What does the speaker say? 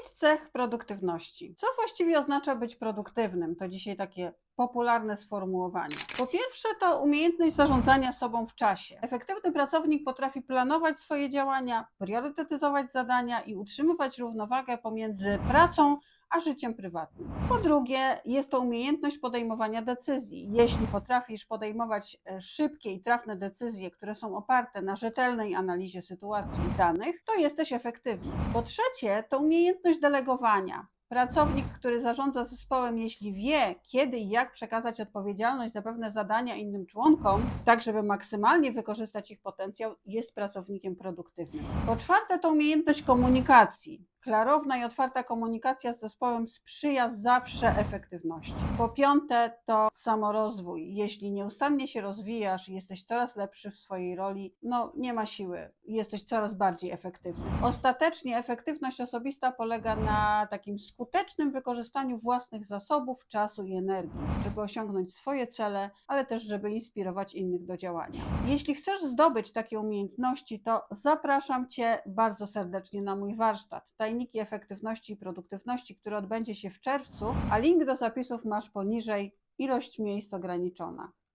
Pięć cech produktywności. Co właściwie oznacza być produktywnym? To dzisiaj takie popularne sformułowanie. Po pierwsze, to umiejętność zarządzania sobą w czasie. Efektywny pracownik potrafi planować swoje działania, priorytetyzować zadania i utrzymywać równowagę pomiędzy pracą a życiem prywatnym. Po drugie, jest to umiejętność podejmowania decyzji. Jeśli potrafisz podejmować e, szybkie i trafne decyzje, które są oparte na rzetelnej analizie sytuacji i danych, to jesteś efektywny. Po trzecie, to umiejętność delegowania. Pracownik, który zarządza zespołem, jeśli wie, kiedy i jak przekazać odpowiedzialność za pewne zadania innym członkom, tak żeby maksymalnie wykorzystać ich potencjał, jest pracownikiem produktywnym. Po czwarte, to umiejętność komunikacji. Klarowna i otwarta komunikacja z zespołem sprzyja zawsze efektywności. Po piąte, to samorozwój. Jeśli nieustannie się rozwijasz i jesteś coraz lepszy w swojej roli, no nie ma siły, jesteś coraz bardziej efektywny. Ostatecznie efektywność osobista polega na takim skutecznym wykorzystaniu własnych zasobów, czasu i energii, żeby osiągnąć swoje cele, ale też żeby inspirować innych do działania. Jeśli chcesz zdobyć takie umiejętności, to zapraszam Cię bardzo serdecznie na mój warsztat Tajniki Efektywności i Produktywności, który odbędzie się w czerwcu, a link do zapisów masz poniżej. Ilość miejsc ograniczona.